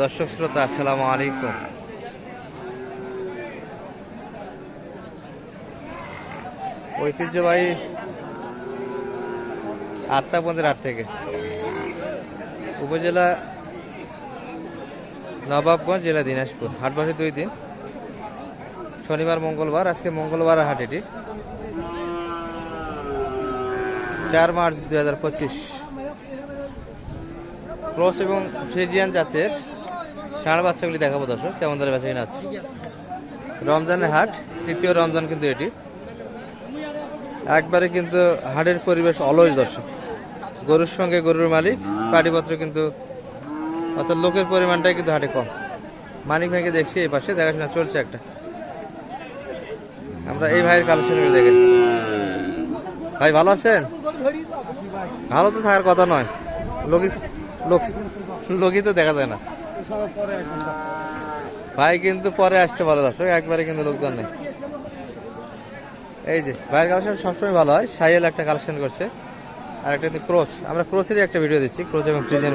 দর্শক শ্রোতা, আসসালামু আলাইকুম। ঐতিহ্যবাহী আত্মাপন্থের হাট থেকে। উপজেলা নবাবগঞ্জ, জেলা দিনাজপুর। হাট বসে দুই দিন। শনিবার, মঙ্গলবার। আজকে মঙ্গলবার হাট এটি। চার মার্চ দুই হাজার পঁচিশ। ক্রস এবং ফ্রিজিয়ান জাতের ষাঁড় বাচ্চাগুলি দেখাবো দর্শক, কেমন ধরে বেচা কিনা আছে। রমজানের হাট, তৃতীয় রমজান কিন্তু এটি। একবারে কিন্তু হাটের পরিবেশ অলস দর্শক। গরুর সঙ্গে গরুর মালিক, পাটিপত্র কিন্তু, অর্থাৎ লোকের পরিমাণটাই কিন্তু হাটে কম। মানিক ভাইকে দেখছি এই পাশে, দেখাশোনা চলছে একটা। আমরা এই ভাইয়ের কালেকশন দেখে ভাই, ভালো আছেন? ভালো তো থাকার কথা নয়। লোক লোকই তো দেখা যায় না। ভাই কিন্তু পরে আসতে ভালো দর্শক একবারে কিন্তু লোকজন নেই। এই যে, ভাইয়ের কালেকশন সবসময় ভালো হয়। সাইয়েল একটা কালেকশন করছে। আর একটা কিন্তু ক্রোস আমরা ক্রোসেরই একটা ভিডিও দিচ্ছি ক্রোস এবং ফ্রিজের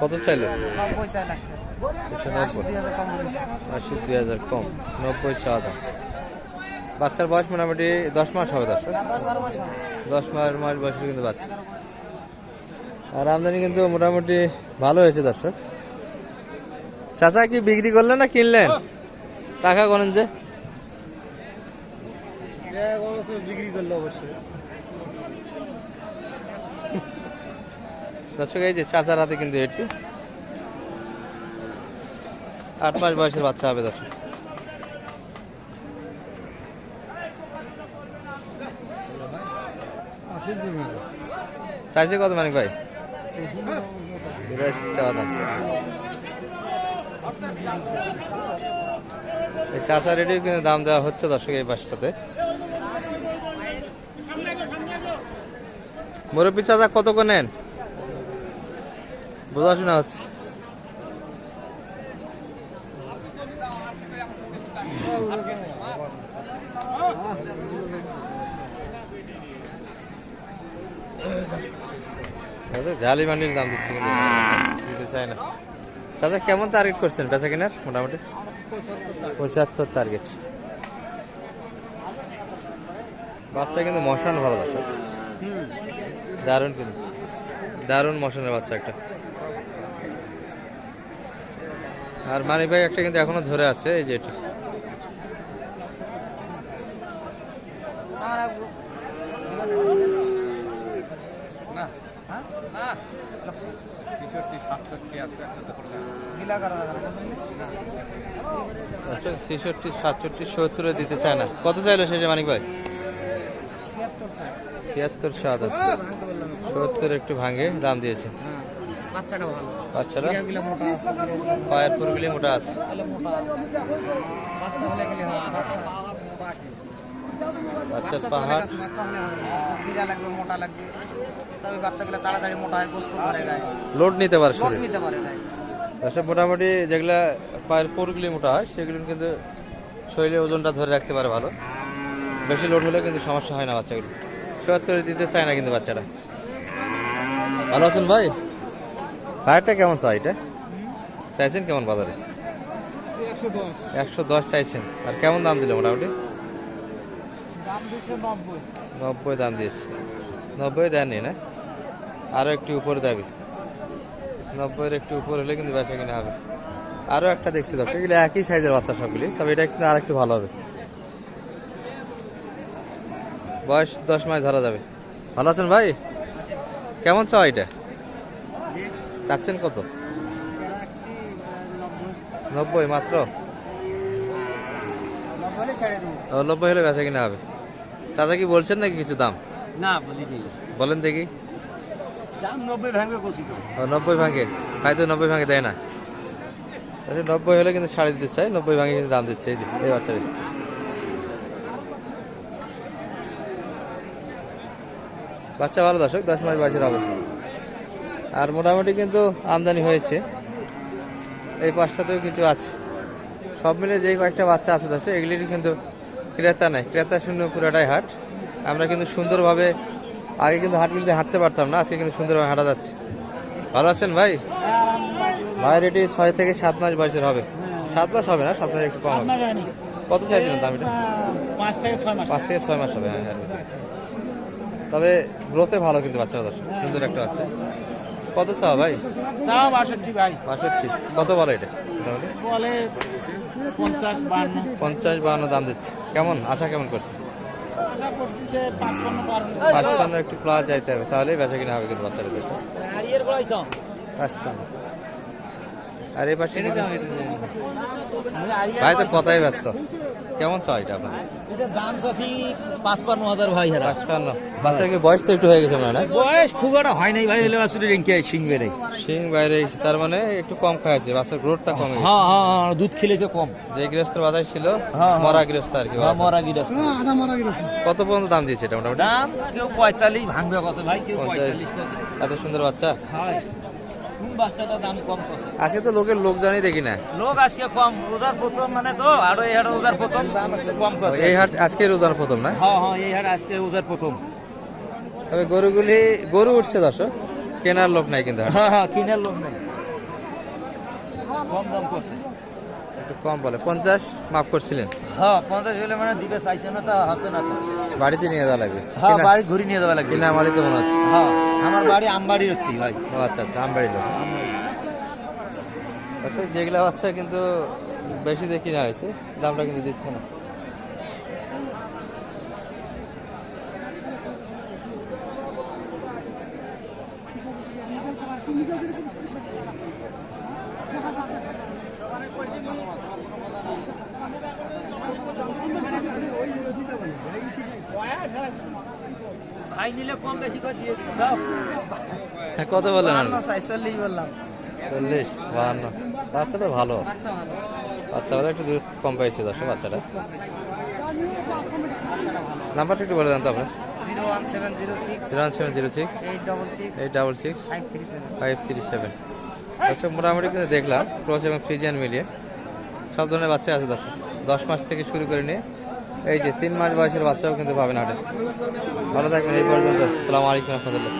কত চাইলো? আশি দুই হাজার কম হাজার নব্বই বাচ্চার বয়স মোটামুটি দশ মাস হবে দর্শক। দশ মাস দশ মাস মাস বয়সের কিন্তু বাচ্চা। আর আমদানি কিন্তু মোটামুটি ভালো হয়েছে দর্শক। চাচা কি বিক্রি করলেন না কিনলেন? টাকা করেন যে। বিক্রি করল অবশ্যই। দর্শক, এই যে চাচার হাতে কিন্তু এটি। আট মাস বয়সের বাচ্চা হবে দর্শক। চাইছে কত মানে ভাই? এই চাচা রেডিও কিন্তু দাম দেওয়া হচ্ছে দর্শক এই বাসটাতে। মুরব্বী চাচা কত করে নেন? বোঝাশোনা হচ্ছে জালি মান্ডির দাম দিচ্ছে দিতে চায় না। চাচা, কেমন টার্গেট করছেন বেচা কেনার? মোটামুটি? পঁচাত্তর টার্গেট বাচ্চা কিন্তু মশান ভালো দর্শক। দারুণ কিন্তু। দারুণ মশানের বাচ্চা একটা। আর মানিক ভাই একটা কিন্তু এখনও ধরে আছে এই যে এটা। আচ্ছা ছেষট্টি সাতষট্টি সত্তরে দিতে চায় না। কত চাইলো শেষে মানিক ভাই? ছিয়াত্তর স্যার ছিয়াত্তর সাতাত্তর। সত্তর একটু ভাঙে দাম দিয়েছে। হ্যাঁ। বাচ্চাটা ভালো। গিলাগুলা মোটা আছে। পায়ের পুরগুলি মোটা আছে। মোটা আছে। বাচ্চা হলে গেলে বাচ্চা বাচ্চার পাহাড় বাচ্চা হলে লাগবে মোটা লাগবে। তবে বাচ্চাগুলো তাড়াতাড়ি মোটা হয় গোস্ত ধরে গায়ে। লোড নিতে পারে লোড নিতে পারে গায়ে। দর্শক মোটামুটি যেগুলা পায়ের পুরগুলি মোটা হয় সেগুলো কিন্তু শরীরের ওজনটা ধরে রাখতে পারে ভালো। বেশি লোড হলে কিন্তু সমস্যা হয় না বাচ্চাগুলো। সত্তরে দিতে চায় না কিন্তু বাচ্চাটা। ভালো আছেন ভাই? ভাইটা কেমন চাই এটা? চাইছেন কেমন বাজারে? একশো দশ। চাইছেন। আর কেমন দাম দিলে মোটামুটি? নব্বই। নব্বই দাম দিয়েছে। নব্বই দেননি না? আরও একটু উপরে দেবে। নব্বইয়ের একটু উপর হলে কিন্তু বেচা কিনা হবে। আরও একটা দেখছি দর্শক এগুলো একই সাইজের বাচ্চা সবগুলি তবে এটা কিন্তু আর একটু ভালো হবে। বয়স দশ মাস ধরা যাবে। ভালো আছেন ভাই? কেমন চাও এটা? চাচ্ছেন কত? নব্বই মাত্র? ও, নব্বই হলে বেচা কিনা হবে। চাচা কি বলছেন নাকি কিছু দাম? না বলেন দেখি। নব্বই ভাঙবে কষি তো। নব্বই ভাঙে। ভাঙে দেয় না? নব্বই হলে কিন্তু ছাড়ে দিতে চাই নব্বই ভাঙে কিন্তু দাম দিচ্ছে এই বাচ্চাদের। বাচ্চা ভালো দর্শক দশ মাস বয়সের হবে। আর মোটামুটি কিন্তু আমদানি হয়েছে। এই পাঁচটাতেও কিছু আছে। সব মিলে যে কয়েকটা বাচ্চা আছে দর্শক এগুলির কিন্তু ক্রেতা নাই। ক্রেতা শূন্য পুরাটাই হাট। আমরা কিন্তু সুন্দরভাবে আগে কিন্তু হাটগুলিতে হাঁটতে পারতাম না আজকে কিন্তু সুন্দরভাবে হাঁটা যাচ্ছে। ভালো আছেন ভাই? ভাইয়ের এটি ছয় থেকে সাত মাস বয়সের হবে। সাত মাস হবে না? সাত মাস একটু কম হবে। কত চাইছিলেন দাম এটা? পাঁচ থেকে ছয় মাস। পাঁচ থেকে ছয় মাস হবে হ্যাঁ তবে গ্রোথে ভালো কিন্তু বাচ্চারা দর্শক সুন্দর একটা বাচ্চা। কত চাও ভাই? চাও বাষট্টি ভাই। বাষট্টি। কত বলো এটা? বলে পঞ্চাশ বান্ন। পঞ্চাশ বাহান্ন দাম দিচ্ছে। কেমন? আশা কেমন করছে? আশা করছি পাঁচপান্ন একটু প্লাস যাইতে হবে তাহলেই বেচা কিনা হবে কিন্তু বাচ্চাদের পাঁচপান্ন। আর এই পাশে ভাই তো কথাই ব্যস্ত। কেমন চাও এটা আপনার এটা দাম চাষি পাঁচপান্ন হাজার ভাই হেরা। পাঁচপান্ন। বাচ্চার কি বয়স তো একটু হয়ে গেছে মনে না? বয়স খুব একটা হয় নাই ভাই হলে বাসুরি রেঙ্কে শিংবে নেই শিং বাইরে এসেছে তার মানে একটু কম খাওয়াছে বাচ্চার গ্রোথটা কমে হ্যাঁ হ্যাঁ হ্যাঁ, দুধ খেলেছে কম। যে গৃহস্থ বাজার ছিল হ্যাঁ, মরা গৃহস্থ আর কি হ্যাঁ, যায়। মরা গিরাস কত পর্যন্ত দাম দিয়েছে এটা মোটামুটি? দাম কেউ পঁয়তাল্লিশ ভাঙবে কছে ভাই কেউ। পঁয়তাল্লিশ এত সুন্দর বাচ্চা? হয়। বাচ্চাটা দাম কম আজকে তো লোকের লোক জানি দেখি না লোক আজকে কম রোজার প্রথম মানে তো আরও এই হাট রোজার প্রথম দাম একটু কম কছে। এই হাট আজকে রোজার প্রথম না? হ্যাঁ হ্যাঁ এই হাট আজকে রোজার প্রথম তবে গরুগুলি গরু উঠছে দর্শক কেনার লোক নাই কিন্তু। হ্যাঁ হ্যাঁ কেনার লোক নাই। কম দাম করছে একটু কম বলে। পঞ্চাশ? মাফ করছিলেন। হ্যাঁ পঞ্চাশ হলে মানে দিবে চাইছে না তা হাসে না তো। বাড়িতে নিয়ে যাওয়া লাগবে। হ্যাঁ বাড়ি ঘুরি নিয়ে যাওয়া লাগবে। কিনা আমারই তো মনে হচ্ছে। হ্যাঁ আমার বাড়ি আমবাড়ি হচ্ছি ভাই। ও আচ্ছা আচ্ছা আমবাড়ি লোক। দর্শক যেগুলো বাচ্চা কিন্তু বেশি দেখি না হয়েছে। দামটা কিন্তু দিচ্ছে না। ভাই কত বলেন চল্লিশ বললাম। চল্লিশ বাহান্ন। বাচ্চা তো ভালো। বাচ্চা ভালো। একটু দুধ কম পাইছে দর্শক বাচ্চাটা। বাচ্চাটা। নাম্বারটা একটু বলে দেন তো আপনার। Zero one seven zero six zero one seven zero six eight double six eight double six five three seven. Five three seven. দর্শক, মোটামুটি কিন্তু দেখলাম ক্রস এবং ফ্রিজিয়ান মিলিয়ে। সব ধরনের বাচ্চা আছে দর্শক। দশ মাস থেকে শুরু করে নিয়ে, এই যে তিন মাস বয়সের বাচ্চাও কিন্তু পাবেন হাটে। ভালো থাকবেন এই পর্যন্ত। সালাম আলাইকুম রহমতুল্লাহ।